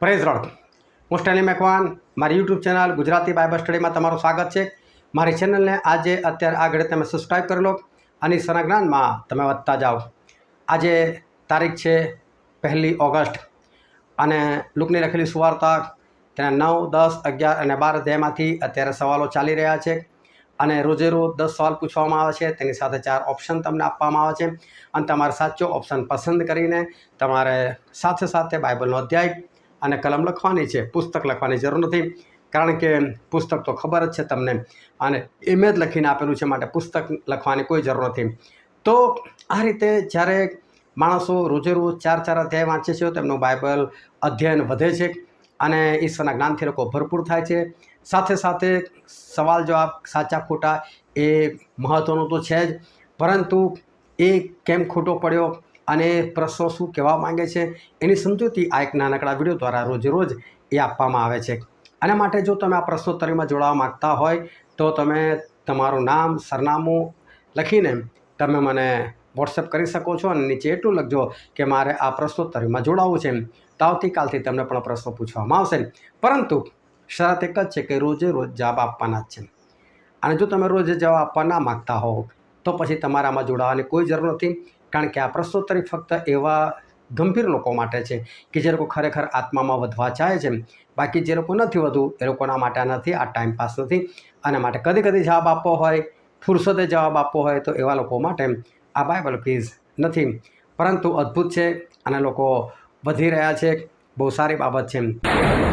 Praise Lord હું Stanley Macwan, મારી YouTube channel Gujarati Bible સ્ટડીમાં તમારું સ્વાગત છે. મારી ચેનલને આજે અત્યારે આગળ તમે સબસ્ક્રાઈબ કરી લો અને સનજ્ઞાનમાં તમે વધતા જાઓ. આજે તારીખ છે પહેલી ઓગસ્ટ અને લુકની લખેલી સુવાર્તા તેના નવ, દસ, અગિયાર અને બાર અધ્યાયમાંથી અત્યારે સવાલો ચાલી રહ્યા છે અને રોજે રોજ દસ સવાલ પૂછવામાં આવે છે. તેની સાથે ચાર ઓપ્શન તમને આપવામાં આવે છે. અને તમારે સાચો ઓપ્શન પસંદ કરીને તમારે સાથે સાથે બાઇબલનો અધ્યાય અને કલમ લખવાની છે, પુસ્તક લખવાની જરૂર નથી. કારણ કે પુસ્તક તો ખબર જ છે તમને. અને ઇમેજ લખીને આપેલું છે માટે પુસ્તક લખવાની કોઈ જરૂર નથી. તો આ રીતે જ્યારે માણસો રોજે રોજ ચાર ચાર અધ્યાય વાંચે છે તો એમનું બાઇબલ અધ્યયન વધે છે અને ઈશ્વરના જ્ઞાનથી લોકો ભરપૂર થાય છે. સાથે સાથે સવાલ જવાબ સાચા ખોટા એ મહત્ત્વનું તો છે જ. પરંતુ એ કેમ ખોટો પડ્યો? અને પ્રશ્નો શું કહેવા માંગે છે, એની સમજૂતી આ એક નાનકડા વીડિયો દ્વારા રોજ રોજ એ આપવામાં આવે છે. આના માટે જો તમે આ પ્રશ્નોત્તરીમાં જોડાવા માગતા હોય, તો તમે તમારું નામ, સરનામું લખીને તમે મને વોટ્સએપ કરી શકો છો અને નીચે એટલું લખજો કે મારે આ પ્રશ્નોત્તરીમાં જોડાવવું છે તો આવતીકાલથી તમને પણ પ્રશ્નો પૂછવામાં આવશે. પરંતુ શરત એક જ છે કે રોજે રોજ જવાબ આપવાના જ છે. અને જો તમે રોજે જવાબ આપવા ના માગતા હો, તો પછી તમારામાં જોડાવાની કોઈ જરૂર નથી. કારણ કે આ પ્રશ્નોત્તરી ફક્ત એવા ગંભીર લોકો માટે છે કે જે લોકો ખરેખર આત્મામાં વધવા ચાહે છે. બાકી જે લોકો નથી વધુ એ લોકોના માટે નથી, આ ટાઈમ પાસ નથી. અને માટે કદી કદી જવાબ આપવો હોય ફુરસતે જવાબ આપવો હોય તો એવા લોકો માટે આ બાઇબલ ક્વિઝ નથી. પરંતુ અદ્ભુત છે અને લોકો વધી રહ્યા છે. બહુ સારી બાબત છે.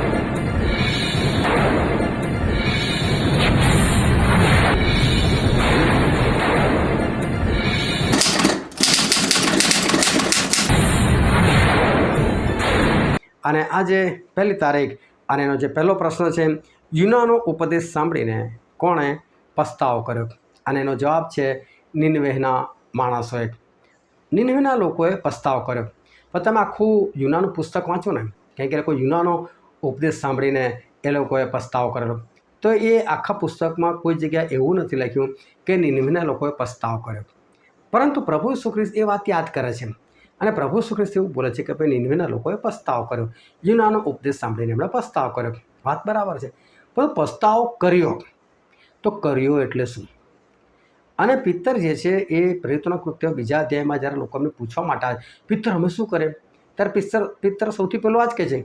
અને આજે પહેલી તારીખ અને એનો જે પહેલો પ્રશ્ન છે, યુનાનો ઉપદેશ સાંભળીને કોણે પસ્તાવો કર્યો? અને એનો જવાબ છે નિનવેહના માણસોએ. નિનવેના લોકોએ પસ્તાવો કર્યો. પણ તમે આખું યુનાનું પુસ્તક વાંચો ને, કારણ કે લોકો યુનાનો ઉપદેશ સાંભળીને એ લોકોએ પસ્તાવો કરેલો. તો એ આખા પુસ્તકમાં કોઈ જગ્યાએ એવું નથી લખ્યું કે નિનવેના લોકોએ પસ્તાવો કર્યો. પરંતુ પ્રભુ ઈસુ ખ્રિસ્ત એ વાત યાદ કરે છે. અને પ્રભુ ઈસુ એવું બોલે છે કે ભાઈ નિનવેના લોકોએ પસ્તાવ કર્યો. યુનાનો ઉપદેશ સાંભળીને એમણે પસ્તાવ કર્યો. વાત બરાબર છે. પણ પસ્તાવો કર્યો. તો કર્યો એટલે શું? અને પિત્તર જે છે એ પ્રેતનો કૃત્ય બીજા અધ્યાયમાં જ્યારે લોકો એમને પૂછવા માટે આવે પિત્તર અમે શું કરે ત્યારે પિત્તર પિત્તર સૌથી પહેલું આ જ કહે છે,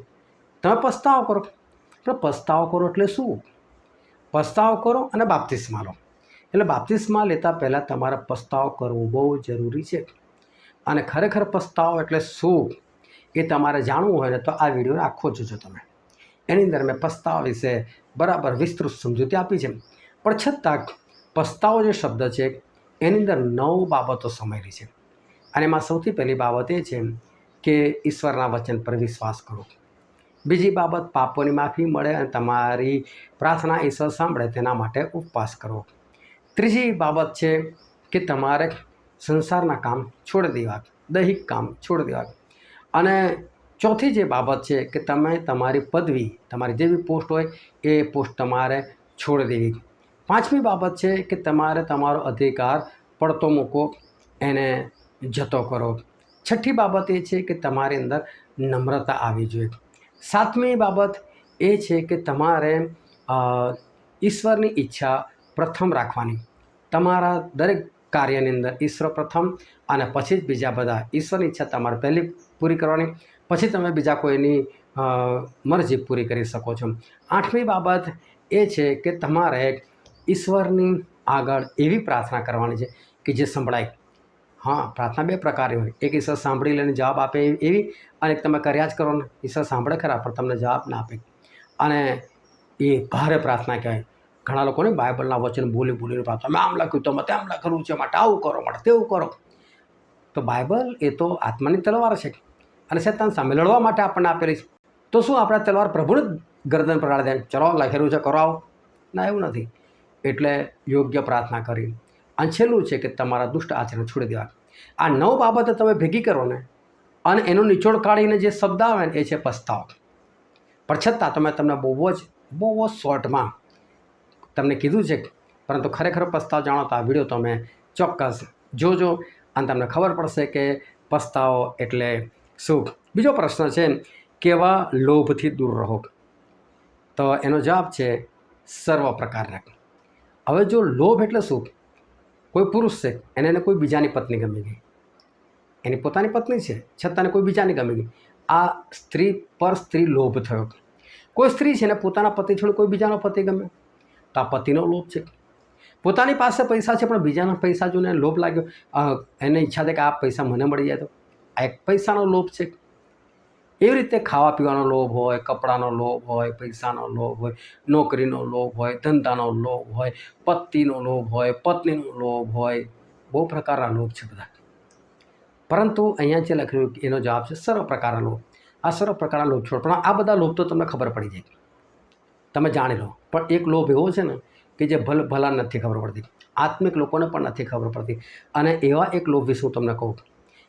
તમે પસ્તાવો કરો. પણ પસ્તાવો કરો એટલે શું? પસ્તાવ કરો અને બાપ્તિસ્મા લો એટલે બાપ્તિસ્મા લેતા પહેલાં તમારે પસ્તાવ કરવો બહુ જરૂરી છે. અને ખરેખર પસ્તાવો એટલે શું એ તમારે જાણવું હોય ને તો આ વિડીયોને આખો જોજો તમે. એની અંદર મેં પસ્તાવા વિશે બરાબર વિસ્તૃત સમજૂતી આપી છે. પણ છતાં પસ્તાવો જે શબ્દ છે, એની અંદર નવ બાબતો સમાયેલી છે. અને એમાં સૌથી પહેલી બાબત એ છે કે ઈશ્વરના વચન પર વિશ્વાસ કરો. બીજી બાબત, પાપોની માફી મળે અને તમારી પ્રાર્થના ઈશ્વર સાંભળે, તેના માટે ઉપવાસ કરો. ત્રીજી બાબત છે કે તમારે સંસારના કામ છોડી દેવા દૈહિક કામ છોડી દેવા અને ચોથી જે બાબત છે કે તમે તમારી પદવી, તમારી જેવી પોસ્ટ હોય, એ પોસ્ટ તમારે છોડી દેવી. પાંચમી બાબત છે કે તમારે તમારો અધિકાર પડતો મૂકો એને જતો કરો. છઠ્ઠી બાબત એ છે કે તમારી અંદર નમ્રતા આવવી જોઈએ. સાતમી બાબત એ છે કે તમારે ઈશ્વરની ઈચ્છા પ્રથમ રાખવાની. તમારા દરેક કાર્યની અંદર ઈશ્વર પ્રથમ અને પછી જ બીજા બધા ઈશ્વરની ઈચ્છા તમારે પહેલી પૂરી કરવાની. પછી તમે બીજા કોઈની મરજી પૂરી કરી શકો છો. આઠમી બાબત એ છે કે તમારે ઈશ્વરની આગળ એવી પ્રાર્થના કરવાની છે કે જે સંભળાય. હા, પ્રાર્થના બે પ્રકારની હોય. એક ઈશ્વર સાંભળી લઈને જવાબ આપે એવી અને એક તમે કર્યા જ કરો ને, ઈશ્વર સાંભળે ખરા પણ તમને જવાબ ના આપે. અને એ ભારે પ્રાર્થના કહેવાય. ઘણા લોકોને બાઇબલના વચન ભૂલી ભૂલીને પ્રાર્થના મેં આમ લખ્યું, તો તેમ લખેલું છે, માટે આવું કરો, માટે તેવું કરો. તો બાઇબલ એ તો આત્માની તલવાર છે અને શેતાન સામે લડવા માટે આપણને આપેલી છે. તો શું આપણે તલવાર પ્રભુને ગરદન પર દે ચલો, લખેલું છે, કરો આવો. ના, એવું નથી. એટલે યોગ્ય પ્રાર્થના કરી. અને છેલ્લું છે કે તમારા દુષ્ટ આચરણ છોડી દેવા. આ નવ બાબતે તમે ભેગી કરો ને, અને એનો નિચોડ કાઢીને જે શબ્દ આવે ને, એ છે પસ્તાવ. પણ છતાં તમે તમને બહુ જ બહુ જ શોર્ટમાં તમને કીધું છે પરંતુ ખરેખર પસ્તાવ જાણો તો આ વીડિયો તમે ચોક્કસ જોજો અને તમને ખબર પડશે કે પસ્તાવો એટલે શું. બીજો પ્રશ્ન છે, કેવા લોભથી દૂર રહો? તો એનો જવાબ છે સર્વ પ્રકારના. હવે જો લોભ એટલે શું? કોઈ પુરુષ છે, એને એને કોઈ બીજાની પત્ની ગમી ગઈ. એની પોતાની પત્ની છે, છતાં એને કોઈ બીજાની ગમી ગઈ. આ સ્ત્રી પર સ્ત્રી લોભ થયો. કોઈ સ્ત્રી છે ને પોતાના પતિ છોડી કોઈ બીજાનો પતિ ગમે તો આ પતિનો લોભ છે. પોતાની પાસે પૈસા છે, પણ બીજાના પૈસા જોઈને લોભ લાગ્યો. એને ઈચ્છા છે કે આ પૈસા મને મળી જાય તો. આ એક પૈસાનો લોભ છે. એવી રીતે ખાવા પીવાનો લોભ હોય, કપડાનો લોભ હોય, પૈસાનો લોભ હોય, નોકરીનો લોભ હોય, ધંધાનો લોભ હોય પતિનો લોભ હોય, પત્નીનો લોભ હોય, બહુ પ્રકારના લોભ છે બધા. પરંતુ અહીંયા જે લખ્યું એનો જવાબ છે સર્વ પ્રકારના લોભ. આ સર્વ પ્રકારના લોભ છોડ. પણ આ બધા લોભ તો તમને ખબર પડી જાય. તમે જાણી લો. પણ એક લોભ એવો છે ને કે જે ભલ ભલા નથી ખબર પડતી. આત્મિક લોકોને પણ નથી ખબર પડતી. અને એવા એક લોભ વિશે હું તમને કહું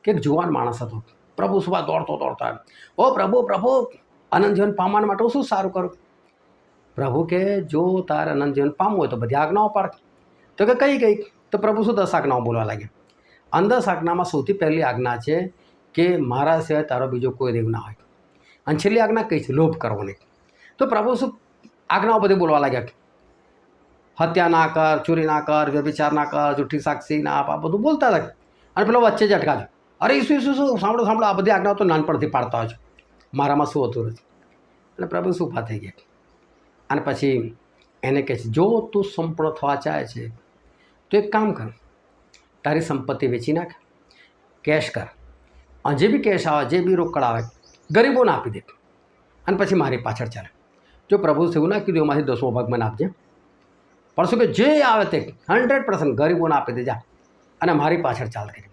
કે એક જુવાન માણસ હતો. પ્રભુ સુભા દોડતો દોડતો આવ્યો ઓ પ્રભુ પ્રભુ અનંત જીવન પામવા માટે હું શું સારું કરું? પ્રભુ કે, જો તારે અનંત જીવન પામવું હોય તો બધી આજ્ઞાઓ પાડ. તો કે, કઈ ગઈ તો પ્રભુ શું દસ આજ્ઞાઓ બોલવા લાગ્યા. અને આજ્ઞામાં સૌથી પહેલી આજ્ઞા છે કે મારા સિવાય તારો બીજો કોઈ દેવ ના હોય. અને છેલ્લી આજ્ઞા કઈ છે? લોભ કરવો નહીં તો પ્રભુ શું આજ્ઞાઓ બધી બોલવા લાગ્યા હત્યા ના કર, ચોરી ના કર, વ્યભિચાર ના કર, જૂઠી સાક્ષી ના આપ બધું બોલતા હતા અને પેલો વચ્ચે જ અટકાજો અરે ઈસુ ઈસુ શું સાંભળો સાંભળો, આ બધી આજ્ઞાઓ તો નાનપણથી પાડતા હોય છે. મારામાં શું હતું નથી. અને પ્રભુ શું ઊભા થઈ ગયા. અને પછી એને કહે છે, જો તું સંપૂર્ણ થવા ચાહે છે, તો એક કામ કર. તારી સંપત્તિ વેચી નાખ. કેશ કર. અને જે બી કેશ આવે, જે બી રોકડ આવે, ગરીબોને આપી દે. અને પછી મારી પાછળ ચાલે. જો પ્રભુ એવું ના કીધું, એમાંથી દસમો ભાગ મને આપજે. પણ શું કે જે આવે તે હંડ્રેડ પર્સન્ટ ગરીબોને આપી દેજા. અને મારી પાછળ ચાલ કરી.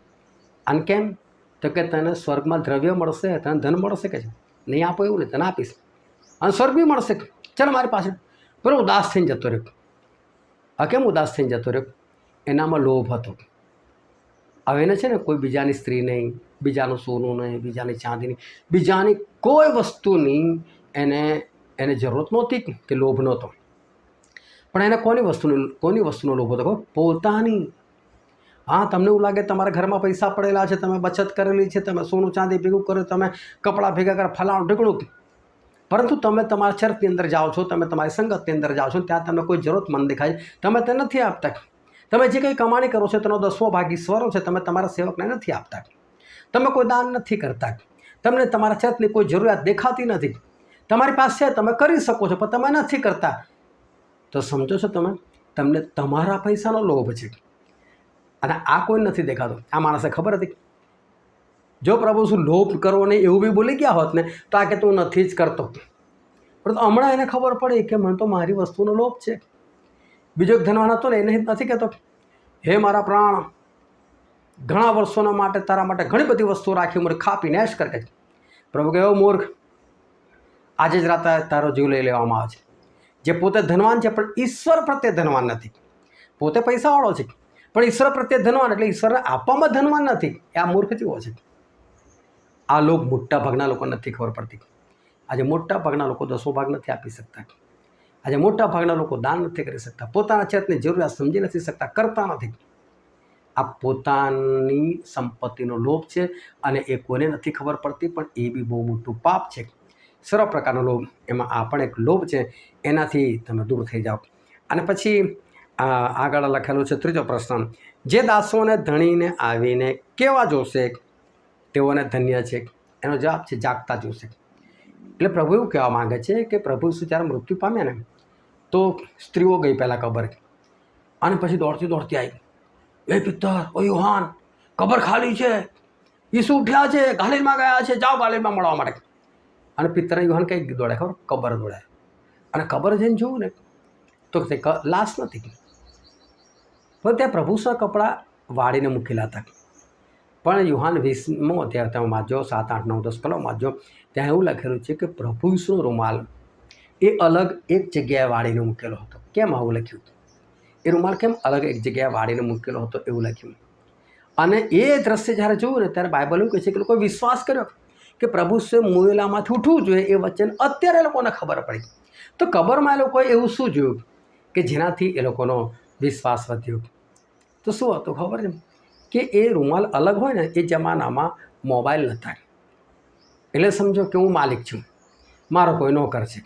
અને કેમ? તો કે તને સ્વર્ગમાં દ્રવ્ય મળશે, તને ધન મળશે કે છે? નહીં આપો એવું નહીં, તને આપીશ. અને સ્વર્ગ બી મળશે ચાલ મારી પાછળ. પણ ઉદાસ થઈને જતો રહ્યો. આ કેમ ઉદાસ થઈને જતો રહ્યો? એનામાં લોભ હતો. હવે એને છે ને કોઈ બીજાની સ્ત્રી નહીં, બીજાનું સોનું નહીં, બીજાની ચાંદી નહીં, બીજાની કોઈ વસ્તુની એને એને જરૂરત નહોતી કે લોભ નહોતો. પણ એને કોની વસ્તુની, કોની વસ્તુનો લોભ હતો? પોતાની. હા, તમને એવું લાગે તમારા ઘરમાં પૈસા પડેલા છે, તમે બચત કરેલી છે, તમે સોનું ચાંદી ભેગું કર્યું તમે કપડાં ભેગા કરે, ફલાણું ઢીકણું પરંતુ તમે તમારા ચર્ચની અંદર જાઓ છો, તમે તમારી સંગતની અંદર જાઓ છો, ત્યાં તમને કોઈ જરૂરતમંદ દેખાય તમે તે નથી આપતા. તમે જે કંઈ કમાણી કરો છો, તેનો દસમો ભાગ ઈશ્વરો છે, તમે તમારા સેવકને નથી આપતા. તમે કોઈ દાન નથી કરતા. તમને તમારા ચર્ચની કોઈ જરૂરિયાત દેખાતી નથી. તમારી પાસે છે, તમે કરી શકો છો, પણ તમે નથી કરતા. તો સમજો છો તમે, તમને તમારા પૈસાનો લોભ છે. અને આ કોઈ નથી દેખાતો. આ માણસે ખબર હતી? જો પ્રભુ શું લોભ કરવો નહીં એવું બી બોલી ગયા હોત ને, તો આ કે તું નથી જ કરતો. પરંતુ હમણાં એને ખબર પડી કે મને તો મારી વસ્તુનો લોભ છે. બીજો એક ધનવાન હતો ને, એને નથી કહેતો. હે મારા પ્રાણ, ઘણા વર્ષોના માટે તારા માટે ઘણી બધી વસ્તુઓ રાખી મૂર્ખ ખાપીને એશ કર પ્રભુ કહ્યો મૂર્ખ આજે જ રાતે તારો જીવ લઈ લેવામાં આવે છે. જે પોતે ધનવાન છે, પણ ઈશ્વર પ્રત્યે ધનવાન નથી. પોતે પૈસાવાળો છે, પણ ઈશ્વર પ્રત્યે ધનવાન એટલે ઈશ્વરને આપવામાં ધનવાન નથી. એ આ મૂર્ખ જેવો છે. આ લોક મોટા ભાગના લોકો નથી ખબર પડતી. આજે મોટા ભાગના લોકો દસો ભાગ નથી આપી શકતા. આજે મોટા ભાગના લોકો દાન નથી કરી શકતા. પોતાના છેતની જરૂરિયાત સમજી નથી શકતા, કરતા નથી. આ પોતાની સંપત્તિનો લોભ છે અને એ કોને નથી ખબર પડતી, પણ એ બી બહુ મોટું પાપ છે. સર્વ પ્રકારનો લોભ. એમાં આ પણ એક લોભ છે, એનાથી તમે દૂર થઈ જાઓ. અને પછી આગળ લખેલો છે ત્રીજો પ્રશ્ન. જે દાસોને ધણીને આવીને કેવા જોશે? તેઓને ધન્ય છે. એનો જવાબ છે, જાગતા જોશે. એટલે પ્રભુ એવું કહેવા માંગે છે કે પ્રભુ શું જ્યારે મૃત્યુ પામ્યા ને, તો સ્ત્રીઓ ગઈ પહેલાં કબર. અને પછી દોડતી દોડતી આવી એ પિત્તર, ઓ યુહાન, કબર ખાલી છે. ઈસુ ઉઠ્યા છે, ગાલીમાં ગયા છે. જાઓ ગાલિલમાં મળવા માટે. અને પિત્તરા યુહાન કંઈક દોડે ખબર? કબર દોડે અને કબર જઈને જોયું ને, તો તે લાશ નથી પણ ત્યાં પ્રભુસના કપડાં વાળીને મૂકેલા હતા. પણ યુહાન વીસમો અધ્યાય, તમે વાંચો સાત, આઠ, નવ, દસ કલમ વાંચો ત્યાં એવું લખેલું છે કે પ્રભુ ઈસુનો રૂમાલ એ અલગ એક જગ્યાએ વાળીને મૂકેલો હતો. કેમ આવું લખ્યું એ રૂમાલ કેમ અલગ એક જગ્યાએ વાળીને મૂકેલો હતો એવું લખ્યું. અને એ દ્રશ્ય જ્યારે જોયું ને, ત્યારે બાઇબલ એવું કહે છે કે લોકોએ વિશ્વાસ કર્યો. કે પ્રભુ સે મુવેલામાંથી ઉઠવું જોઈએ એ વચન અત્યારે લોકોને ખબર પડી. તો કબરમાં એ લોકોએ એવું શું જોયું? કે જેનાથી એ લોકોનો વિશ્વાસ વધ્યો. તો શું હતું ખબર છે કે એ રૂમાલ અલગ હોય ને, એ જમાનામાં મોબાઈલ નહોતા. એટલે સમજો કે હું માલિક છું. મારો કોઈ નોકર છે.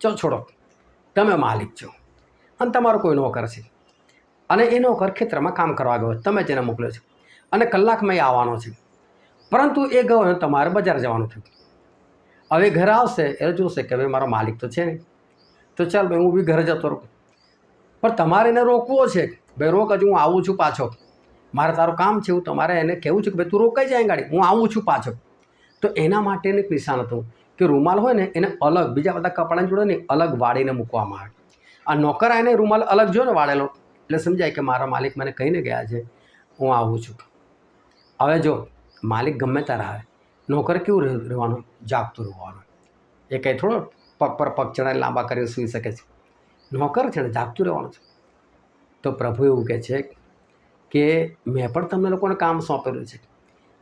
ચો છોડો. તમે માલિક છો. અને તમારો કોઈ નોકર છે. અને એ નોકર ખેતરમાં કામ કરવા ગયો. તમે જેને મોકલ્યો છે. અને કલાકમાં એ આવવાનો છે. પરંતુ એ ગયો તમારે બજાર જવાનું થયું. હવે ઘરે આવશે, એ જોશે કે ભાઈ મારો માલિક તો છે નહીં. તો ચાલ ભાઈ, હું બી ઘરે જતો રહું. પણ તમારે એને રોકવો છે ભાઈ, રોક, હજુ હું આવું છું પાછો. મારે તારું કામ છે એવું તમારે એને કહેવું છે કે, ભાઈ, તું રોકાઈ જાય ગાડી, હું આવું છું પાછો. તો એના માટેનું એક નિશાન હતું કે રૂમાલ હોય ને, એને અલગ, બીજા બધા કપડાં જોડે ને અલગ વાળીને મૂકવામાં આવે. આ નોકર આવીને રૂમાલ અલગ જો ને વાળેલો, એટલે સમજાય કે મારા માલિક મને કહીને ગયા છે, હું આવું છું. હવે જો માલિક ગમે ત્યારે આવે નોકર કેવું રહે- રહેવાનું, જાગતું રહેવાનું. એ કંઈ થોડો પગ પર પગ ચડાય લાંબા કરી સૂઈ શકે છે. નોકર છે ને જાગતું રહેવાનું છે. તો પ્રભુ એવું કહે છે કે મેં પણ તમને લોકોને કામ સોંપેલું છે.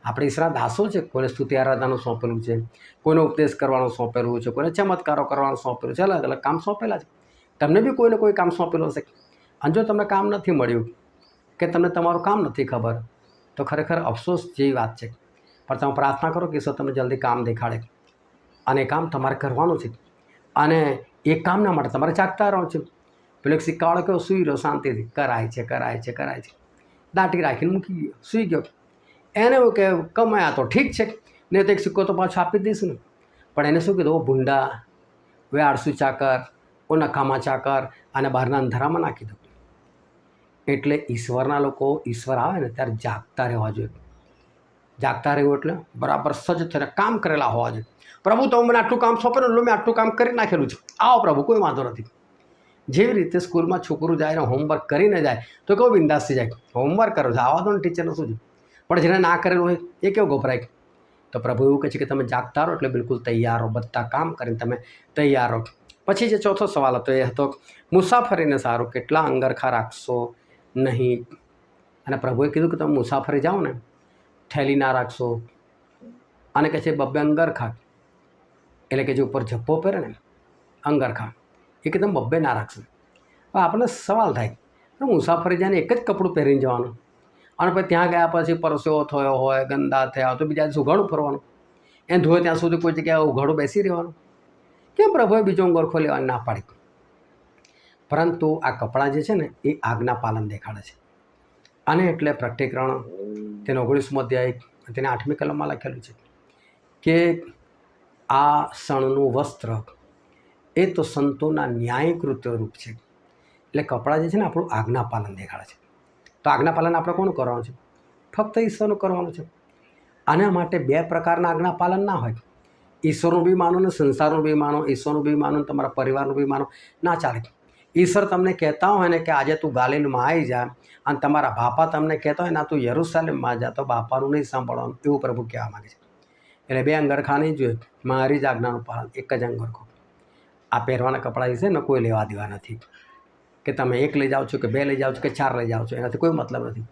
આપણે ઈશરા દાસો છે, કોઈને સ્તુતિ આરાધનાનું સોંપેલું છે, કોઈને ઉપદેશ કરવાનું સોંપેલું છે, કોઈને ચમત્કારો કરવાનું સોંપેલું છે અલગ અલગ કામ સોંપેલા છે. તમને બી કોઈને કોઈ કામ સોંપેલું હશે? અને જો તમને કામ નથી મળ્યું, કે તમને તમારું કામ નથી ખબર તો ખરેખર અફસોસ જેવી વાત છે. પણ તમે પ્રાર્થના કરો કે ઈશ્વર તમને જલ્દી કામ દેખાડે. અને કામ તમારે કરવાનું છે. અને એ કામના માટે તમારે જાગતા રહો છે. પેલો એક સિક્કાવાળો કેવો સૂઈ રહ્યો શાંતિથી. કરાય છે કરાય છે કરાય છે. દાટી રાખીને મૂકી ગયો, સૂઈ ગયો. એને એવું કે કમાયા તો ઠીક છે. ને તો એક સિક્કો તો પાછો આપી દઈશું ને. પણ એને શું કીધું? ઓ ભૂંડા વે આળસુ ચાકર ઓ નખામાં ચાકર અને બહારના અંધારામાં નાખી દો. એટલે ઈશ્વરના લોકો ઈશ્વર આવે ને ત્યારે જાગતા રહેવા જોઈએ. જાગતા રહેવું એટલે બરાબર સજ્જ થઈને કામ કરેલા હોવા જોઈએ. પ્રભુ, તો મને આટલું કામ સોંપેલું મેં આટલું કામ કરી નાખેલું છે. આવો પ્રભુ, કોઈ વાંધો નથી. જેવી રીતે સ્કૂલમાં છોકરું જાય ને હોમવર્ક કરીને જાય, તો કેવું બિંદાસથી જાય. હોમવર્ક કરો છો. આવા દો ને ટીચરનું શું છે? પણ જેને ના કરેલું હોય, એ કેવું ગભરાય? તો પ્રભુ એવું કહે છે કે તમે જાગતા રહો એટલે બિલકુલ તૈયાર રહો. બધા કામ કરીને તમે તૈયાર રહો. પછી જે ચોથો સવાલ હતો એ હતો, મુસાફરીને સારું કેટલા અંગરખા રાખશો? નહીં. અને પ્રભુએ કીધું કે તમે મુસાફરી જાઓ ને થેલી ના રાખશો. અને કહે છે, બબ્બે અંગરખા એટલે કે જે ઉપર જપ્પો પહેરે ને અંગરખા એ કે તમે બબ્બે ના રાખશો. હવે આપણને સવાલ થાય મુસાફરી જાય એક જ કપડું પહેરીને જવાનું? અને પછી ત્યાં ગયા પછી પરસેવો થયો હોય, ગંદા થયા, તો બીજા દિવસે ઉઘાડું ફરવાનું? એ ધોય ત્યાં સુધી કોઈ જગ્યાએ ઉઘાડું બેસી રહેવાનું? કેમ પ્રભુએ બીજો અંગરખો લેવાની ના પાડી. પરંતુ આ કપડાં જે છે ને, એ આજ્ઞા પાલન દેખાડે છે. અને એટલે પ્રકટીકરણ તેનો ઓગણીસમો અધ્યાય તેને આઠમી કલમમાં લખેલું છે કે આ સણનું વસ્ત્ર એ તો સંતોના ન્યાયકૃત રૂપ છે. એટલે કપડાં જે છે ને, આપણું આજ્ઞા પાલન દેખાડે છે. તો આજ્ઞા પાલન આપણે કોનું કરવાનું છે? ફક્ત ઈશ્વરનું કરવાનું છે. આના માટે બે પ્રકારના આજ્ઞા પાલન ના હોય. ઈશ્વરનું બી માનો ને સંસારનું બી માનો ઈશ્વરનું બી માનો તમારા પરિવારનું બી માનો ના ચાલે. ઈશ્વર તમને કહેતા હોય ને કે આજે તું ગાલિલમાં આવી જા અને તમારા બાપા તમને કહેતા હોય ને તું યરુસાલેમમાં જા, તો બાપાનું નહીં સાંભળવાનું. એવું પ્રભુ કહેવા માગે છે. એટલે બે અંગરખા નહીં જોઈએ મારી જ આજ્ઞાનું પાલન, એક જ અંગરખો. આ પહેરવાના કપડાં વિશે ને કોઈ લેવા દેવા નથી કે તમે એક લઈ જાઓ છો કે બે લઈ જાઓ છો કે ચાર લઈ જાઓ છો, એનાથી કોઈ મતલબ નથી.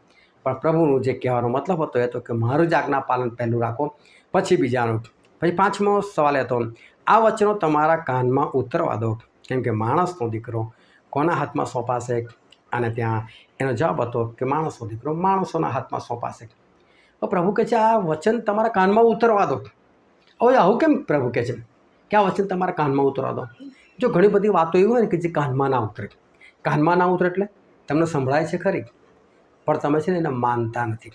પણ પ્રભુનું જે કહેવાનો મતલબ હતો એ હતો કે મારું જ આજ્ઞા પાલન પહેલું રાખો, પછી બીજાનું. પછી પાંચમો સવાલ હતો, આ વચનો તમારા કાનમાં ઉતરવા દો, કેમ કે માણસનો દીકરો કોના હાથમાં સોંપાશે અને ત્યાં એનો જવાબ હતો કે માણસો, દીકરો, માણસોના હાથમાં સોંપાશે તો પ્રભુ કહે છે, આ વચન તમારા કાનમાં ઉતરવા દો. હવે આવું કેમ પ્રભુ કહે છે? કે આ વચન તમારા કાનમાં ઉતરવા દો? જો ઘણી બધી વાતો એવી હોય ને કે જે કાનમાં ના ઉતરે. કાનમાં ના ઉતરે એટલે તમને સંભળાય છે ખરી. પણ તમે છે ને એને માનતા નથી.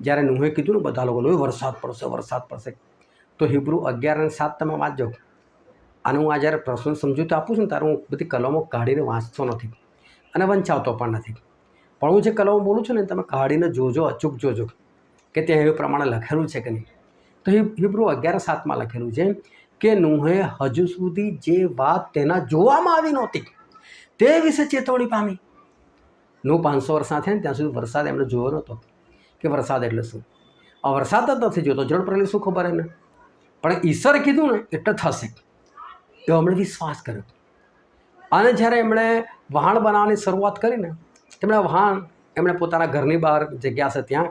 જ્યારે નુહે કીધું ને બધા લોકો વરસાદ પડશે વરસાદ પડશે. તો હિબ્રુ અગિયાર અને સાત તમે વાંચજો. અને હું આ જ્યારે પ્રશ્ન સમજૂતી આપું છું ને, ત્યારે હું બધી કલમો કાઢીને વાંચતો નથી અને વંચાવતો પણ નથી. પણ હું જે કલમો બોલું છું ને, તમે કાઢીને જોજો, અચૂક જોજો કે ત્યાં એ પ્રમાણે લખેલું છે કે નહીં. તો હિબ્રુ અગિયાર સાતમાં લખેલું છે, કે નુહે હજુ સુધી જે વાત તેના જોવામાં આવી નહોતી, તે વિશે ચેતવણી પામી. નું પાંચસો વર્ષ થયા ને, ત્યાં સુધી વરસાદ એમણે જોયો નહોતો કે વરસાદ એટલે શું? આ વરસાદ જ નથી જોતો જળ પ્રલય શું ખબર એને પણ ઈશ્વરે કીધું ને, એટલે થશે. એવો એમણે વિશ્વાસ કર્યો. અને જ્યારે એમણે વહાણ બનાવવાની શરૂઆત કરીને તેમણે વહાણ એમણે પોતાના ઘરની બહાર જગ્યા છે ત્યાં,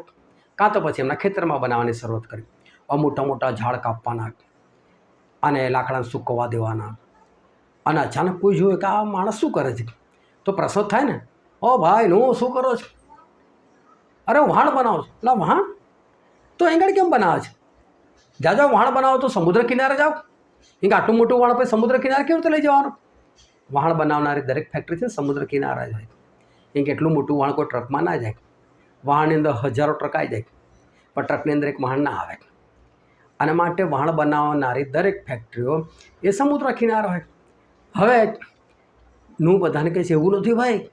કાં તો પછી એમના ખેતરમાં બનાવવાની શરૂઆત કરી. મોટા મોટા ઝાડ કાપવાના અને લાકડાને સૂકવવા દેવાના. અને અચાનક કોઈ જોયું કે આ માણસ શું કરે છે? તો પ્રસોદ થાય ને? ઓ ભાઈ હું શું કરો છો? અરે, વહાણ બનાવો છો. એટલે વહાણ? તો એંગળ કેમ બનાવે છે? જાજો, વહાણ બનાવો તો સમુદ્ર કિનારે જાઓ. કે આટલું મોટું વહાણ પછી સમુદ્ર કિનારે કેવી રીતે લઈ જવાનું? વહાણ બનાવનારી દરેક ફેક્ટરી છે સમુદ્ર કિનારા જ હોય. કેમ એટલું મોટું વહાણ કોઈ ટ્રકમાં ના જાય. વહાણની અંદર હજારો ટ્રક આવી જાય. પણ ટ્રકની અંદર એક વહાણ ના આવે. અને માટે વહાણ બનાવનારી દરેક ફેક્ટરીઓ એ સમુદ્ર કિનારો હોય. હવે નું બધાને કહે છે એવું નથી ભાઈ.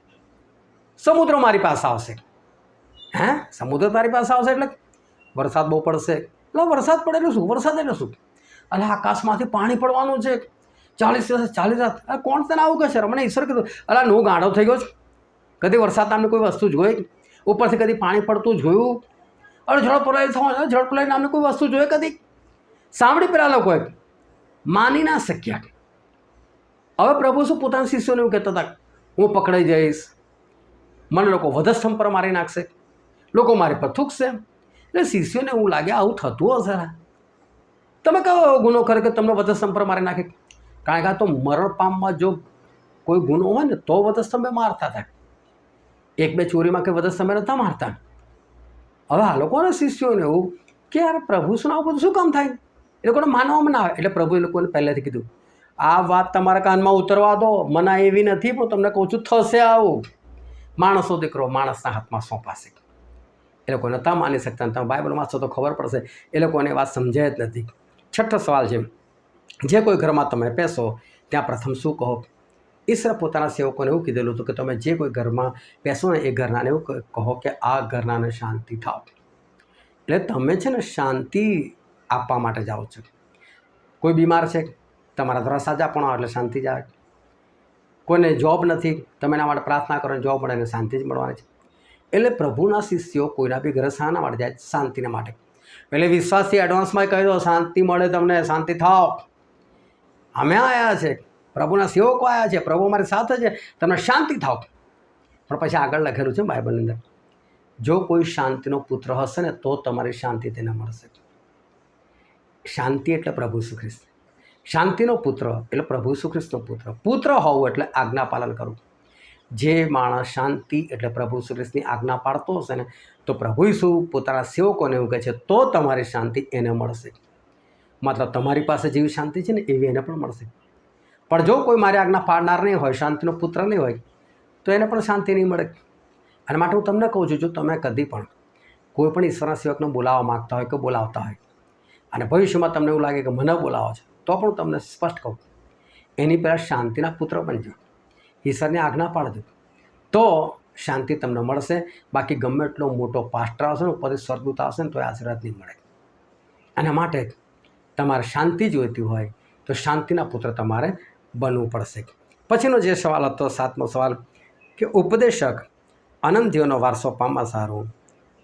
સમુદ્ર મારી પાસે આવશે. હે? સમુદ્ર તારી પાસે આવશે એટલે વરસાદ બહુ પડશે. એટલે વરસાદ પડે એટલે શું? વરસાદ એટલે શું? એટલે આકાશમાંથી પાણી પડવાનું છે. ચાલીસ ચાલીસ રાત કોણ તને આવું કહે છે? મને ઈશ્વર કીધું, અલા, નો ગાંડો થઈ ગયો છું. કદી વરસાદ નામની કોઈ વસ્તુ જોઈ ઉપરથી કદી પાણી પડતું જોયું અરે ઝડપલાઈ થવા ઝડપલાઈ નામની કોઈ વસ્તુ જોઈ કદી. સાંભળી પેલા લોકોએ માની ના શક્યા. હવે પ્રભુ શું પોતાના શિષ્યોને એવું કહેતા હતા? હું પકડાઈ જઈશ. મને લોકો વધસ્તંભ પર મારી નાખશે. લોકો મારી પર થૂકશે. એટલે શિષ્યોને એવું લાગે, આવું થતું હશે તમે કયો ગુનો કે તમને વધસ્તંભ પર મારી નાખે? કારણ કે આ તો મરણ પામમાં જો કોઈ ગુનો હોય ને, તો વધસ્તંભે મારતા હતા. એક બે ચોરીમાં કે વધસ્તંભે નહોતા મારતા. હવે આ લોકોના શિષ્યોને એવું કે યાર પ્રભુ શું બધું શું કામ થાય? એ લોકોને માનવામાં ના આવે. એટલે પ્રભુ એ લોકોને પહેલેથી કીધું, આ વાત તમારા કાનમાં ઉતરવા દો. મના એવી નથી, પણ તમને કહું છું, થશે આવું. માણસો દીકરો માણસના હાથમાં સોંપાશે. એ લોકો નતા માની શકતા તમે બાઇબલ વાંચો તો ખબર પડશે. એ લોકોને વાત સમજાય જ નથી. છઠ્ઠો સવાલ છે. જે કોઈ ઘરમાં તમે બેસો, ત્યાં પ્રથમ શું કહો? ઈશ્વર પોતાના સેવકોને એવું કીધેલું હતું કે તમે જે કોઈ ઘરમાં બેસો ને એ ઘરનાને એવું કહો કે આ ઘરનાને શાંતિ થાવ. એટલે તમે છે ને શાંતિ આપવા માટે જાઓ છો. કોઈ બીમાર છે? તમારા દ્વારા સાજા પણ એટલે શાંતિ જ આવે કોઈને જોબ નથી, તમે એના માટે પ્રાર્થના કરો જોબ મળે એને શાંતિ જ મળવાની છે. એટલે પ્રભુના શિષ્યો કોઈના બી ઘરે શાના માટે જાય, શાંતિના માટે. એટલે વિશ્વાસથી એડવાન્સમાં કહી દો શાંતિ મળે તમને, શાંતિ થાવ. અમે આવ્યા છે. પ્રભુના સેવકો આવ્યા છે. પ્રભુ અમારી સાથે છે. તમને શાંતિ થાવ. પણ પછી આગળ લખેલું છે બાઇબલની અંદર, જો કોઈ શાંતિનો પુત્ર હશે ને, તો તમારી શાંતિ તેને મળશે. શાંતિ એટલે પ્રભુ સુખ્રિસ્ત શાંતિનો પુત્ર એટલે પ્રભુ સુખ્રિસ્તનો પુત્ર. પુત્ર હોવું એટલે આજ્ઞા પાલન કરવું. જે માણસ શાંતિ એટલે પ્રભુ સુરેશની આજ્ઞા પાડતો હશે ને, તો પ્રભુ ઈસુ પોતાના સેવકોને એવું કહે છે, તો તમારી શાંતિ એને મળશે. મતલબ તમારી પાસે જેવી શાંતિ છે ને, એવી એને પણ મળશે. પણ જો કોઈ મારી આજ્ઞા પાડનાર નહીં હોય, શાંતિનો પુત્ર નહીં હોય, તો એને પણ શાંતિ નહીં મળે. અને માટે હું તમને કહું છું, જો તમે કદી પણ કોઈ પણ ઈશ્વરના સેવકને બોલાવવા માગતા હોય કે બોલાવતા હોય, અને ભવિષ્યમાં તમને એવું લાગે કે મને બોલાવો છે, તો પણ હું તમને સ્પષ્ટ કહું. એની પહેલાં શાંતિના પુત્ર બનજો. ઈશ્વરની આજ્ઞા પાડજો. તો શાંતિ તમને મળશે. બાકી ગમે એટલો મોટો પાસ્ટર આવશે ને, ઉપરથી સ્વર્ગદૂત આવશે ને, તો એ આશીર્વાદ નહીં મળે. અને માટે તમારે શાંતિ જોઈતી હોય તો શાંતિના પુત્ર તમારે બનવું પડશે. પછીનો જે સવાલ હતો, સાતમો સવાલ, કે ઉપદેશક અનંત જીવનો વારસો પામવા સારું?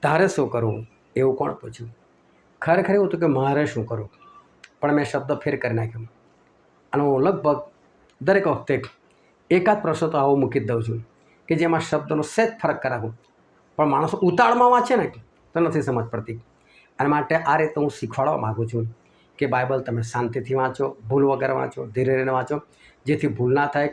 તારે શું કરવું? એવું કોણ પૂછ્યું? ખરેખર એવું હતું કે મારે શું કરવું? પણ મેં શબ્દ ફેર કરી નાખ્યો. અને હું લગભગ દરેક વખતે એકાદ પ્રશ્ન તો આવો મૂકી દઉં છું કે જેમાં શબ્દનો સહેજ ફરક કરાવું. પણ માણસો ઉતાળમાં વાંચે ને તો નથી સમજ પડતી. અને માટે આ રીતે હું શીખવાડવા માગું છું કે બાઇબલ તમે શાંતિથી વાંચો, ભૂલ વગર વાંચો, ધીરે ધીરે વાંચો. જેથી ભૂલ ના થાય.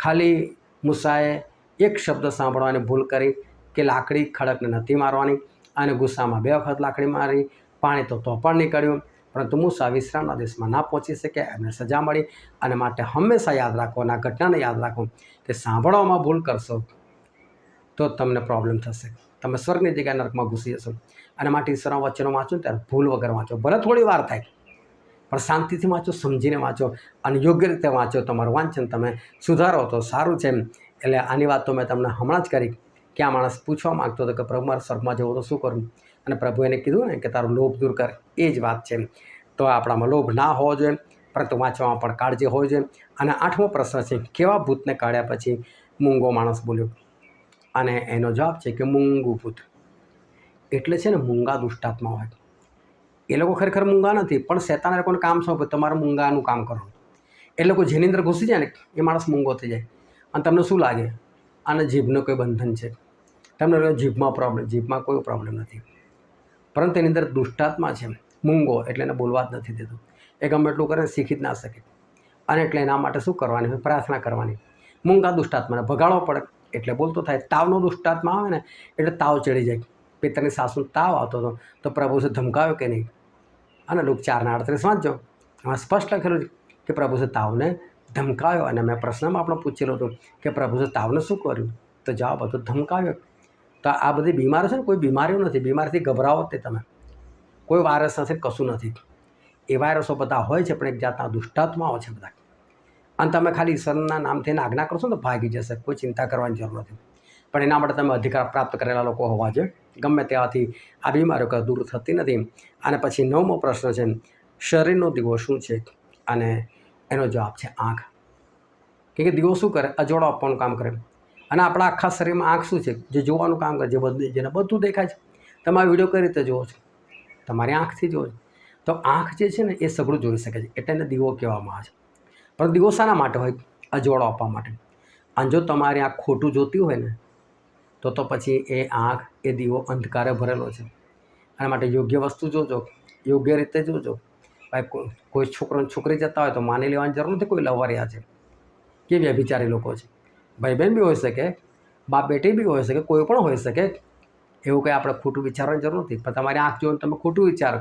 ખાલી મૂસાએ એક શબ્દ સાંભળવાની ભૂલ કરી કે લાકડી ખડકને નથી મારવાની અને ગુસ્સામાં બે વખત લાકડી મારી, પાણી તો તો પણ નીકળ્યું. પરંતુ મૂસા વિશ્રામના દેશમાં ના પહોંચી શકે, એમને સજા મળી અને માટે હંમેશા યાદ રાખો અને આ ઘટનાને યાદ રાખો કે સાંભળવામાં ભૂલ કરશો તો તમને પ્રોબ્લેમ થશે. તમે સ્વર્ગની જગ્યાએ નર્કમાં ઘૂસી જશો. અને માટે ઈશ્વરના વચનો વાંચો ત્યારે ભૂલ વગર વાંચો. ભલે થોડી વાર થાય, પણ શાંતિથી વાંચો, સમજીને વાંચો અને યોગ્ય રીતે વાંચો. તમારું વાંચન તમે સુધારો તો સારું છે એટલે આની વાત તો મેં તમને હમણાં જ કરી. કે આ માણસ પૂછવા માગતો હતો કે પ્રભુ, મારે સ્વર્ગમાં જવું તો શું કરું? અને પ્રભુ એને કીધું ને કે તારો લોભ દૂર કર. એ જ વાત છે તો આપણામાં લોભ ના હોવો જોઈએ, પરંતુ વાંચવામાં પણ કાળજી હોવી જોઈએ. અને આઠમો પ્રશ્ન છે, કેવા ભૂતને કાઢ્યા પછી મૂંગો માણસ બોલ્યો? અને એનો જવાબ છે કે મૂંગું ભૂત. એટલે છે ને મૂંગા દુષ્ટાત્મા હોય. એ લોકો ખરેખર મૂંગા નથી, પણ શેતાના લોકોને કામ સોંપે તમારે મૂંગાનું કામ કરો એ લોકો જેની અંદર ઘૂસી જાય ને, એ માણસ મૂંગો થઈ જાય. અને તમને શું લાગે? આને જીભનું કોઈ બંધન છે? તમને જીભમાં પ્રોબ્લેમ જીભમાં કોઈ પ્રોબ્લેમ નથી. પરંતુ એની અંદર દુષ્ટાત્મા છે. મૂંગો એટલે એને બોલવા જ નથી દેતું. એ ગમે એટલું કરે શીખી જ ના શકે. અને એટલે એના માટે શું કરવાની હોય? પ્રાર્થના કરવાની. મૂંગા દુષ્ટાત્માને ભગાડવો પડે. એટલે બોલતો થાય, તાવનો દુષ્ટાત્મા આવે ને, એટલે તાવ ચડી જાય. પિત્તરની સાસુ તાવ આવતો હતો, તો પ્રભુ ધમકાવ્યો કે નહીં? અને લોક ચારના અડત્રીસ વાંચજો. એમાં સ્પષ્ટ લખેલું કે પ્રભુ છે તાવને ધમકાવ્યો. અને મેં પ્રશ્નમાં આપણો પૂછેલો હતો કે પ્રભુ છે તાવને શું કર્યું? તો જવાબ હતો ધમકાવ્યો. તો આ બધી બીમારીઓ છે ને, કોઈ બીમારીઓ નથી. બીમારીથી ગભરાવો તે તમે. કોઈ વાયરસ નથી કશું નથી. એ વાયરસો બધા હોય છે, પણ એક જાતના દુષ્ટાત્માઓ છે બધા. અને તમે ખાલી ઈશ્વરના નામથી આજ્ઞા કરશો ને ભાગી જશે. કોઈ ચિંતા કરવાની જરૂર નથી. પણ એના માટે તમે અધિકાર પ્રાપ્ત કરેલા લોકો હોવા જોઈએ. ગમે ત્યાંથી આ બીમારીઓ દૂર થતી નથી. અને પછી નવમો પ્રશ્ન છે, શરીરનો દીવો શું છે? અને એનો જવાબ છે આંખ. કે દીવો શું કરે? અજોડો આપવાનું કામ કરે. અને આપણા આખા શરીરમાં આંખ શું છે? જે જોવાનું કામ કરે, જે બધું, જેને બધું દેખાય છે. તમે આ વીડિયો કઈ રીતે જુઓ છો? તમારી આંખથી જુઓ છો. તો આંખ જે છે ને, એ સઘળું જોઈ શકે છે. એટલે એને દીવો કહેવામાં આવે છે. પણ દીવો શાના માટે હોય? અજવાળો આપવા માટે. અને જો તમારી આંખ ખોટું જોતી હોય ને, તો તો પછી એ આંખ, એ દીવો અંધકારે ભરેલો છે. એના માટે યોગ્ય વસ્તુ જોજો. યોગ્ય રીતે જોજો. ભાઈ, કોઈ છોકરો છોકરી જતા હોય તો માની લેવાની જરૂર નથી. કોઈ લવારિયા છે. કે વ્યભિચારી લોકો છે. ભાઈ બહેન બી હોઈ શકે બાપ બેટી બી હોઈ શકે, કોઈ પણ હોઈ શકે. એવું કંઈ આપણે ખોટું વિચારવાની જરૂર નથી. પણ તમારી આંખ જોઈને તમે ખોટું વિચારો.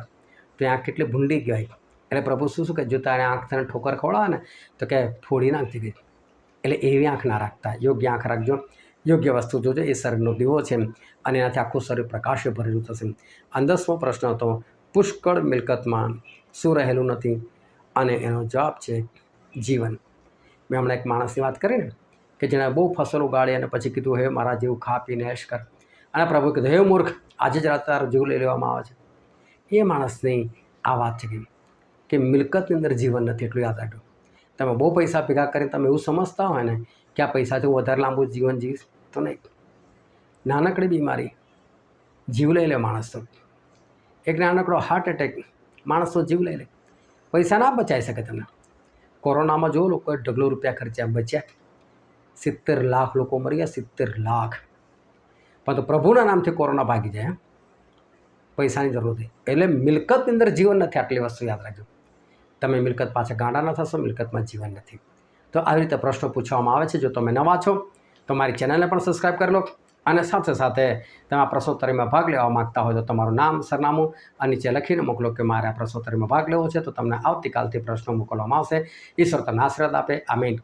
તો આંખ કેટલી ભૂંડી કહેવાય એટલે પ્રભુ શું શું કે જો તારે આંખ તને ઠોકર ખવડાવે ને તો કે ફોડી નાખતી ગઈ એટલે એવી આંખ ના રાખતા. યોગ્ય આંખ રાખજો. યોગ્ય વસ્તુ જોજો. એ શરીરનો દીવો છે અને એનાથી આખું શરીર પ્રકાશે ભરેલું થશે અને દસમો પ્રશ્ન હતો. પુષ્કળ મિલકતમાં શું રહેલું નથી? અને એનો જવાબ છે, જીવન. મેં હમણાં એક માણસની વાત કરી ને કે જેણે બહુ ફસલ ઉગાડી અને પછી કીધું, હે મારા જેવું ખા, પીને એશ કર. અને પ્રભુ કીધું, હે મૂર્ખ, આજે જ રાત તારો જીવ લઈ લેવામાં આવે છે. એ માણસની આ વાત છે કે મિલકતની અંદર જીવન નથી એટલું યાદ રાખજો તમે બહુ પૈસા ભેગા કરીને તમે એવું સમજતા હોય ને કે આ પૈસાથી વધારે લાંબુ જીવન જીવીશ તો નહીં. નાનકડી બીમારી, જીવ લઈ લે માણસ તો. એક નાનકડો હાર્ટ એટેક માણસનો જીવ લઈ લે. પૈસા ના બચાવી શકે તમને. કોરોનામાં જો લોકોએ ઢગલો રૂપિયા ખર્ચ્યા, બચ્યા. સિત્તેર લાખ લોકો મરી ગયા, સિત્તેર લાખ. પણ તો પ્રભુના નામથી કોરોના ભાગી જાય પૈસાની જરૂર નથી. એટલે મિલકતની અંદર જીવન નથી આટલી વસ્તુ યાદ રાખજો. તમે મિલકત પાછા ગાંડા ન થશો, મિલકતમાં જીવન નથી. તો આવી રીતે પ્રશ્નો પૂછવામાં આવે છે. જો તમે નવા છો, તો મારી ચેનલને પણ સબસ્ક્રાઈબ કરી લો અને સાથે સાથે તમે આ પ્રશ્નોત્તરીમાં ભાગ લેવા માગતા હોય તો તમારું નામ, સરનામું અને નીચે લખીને મોકલો કે મારે આ પ્રશ્નોત્તરીમાં ભાગ લેવો છે, તો તમને આવતીકાલથી પ્રશ્નો મોકલવામાં આવશે. ઈશ્વર તમને આશીર્વાદ આપે. આમીન.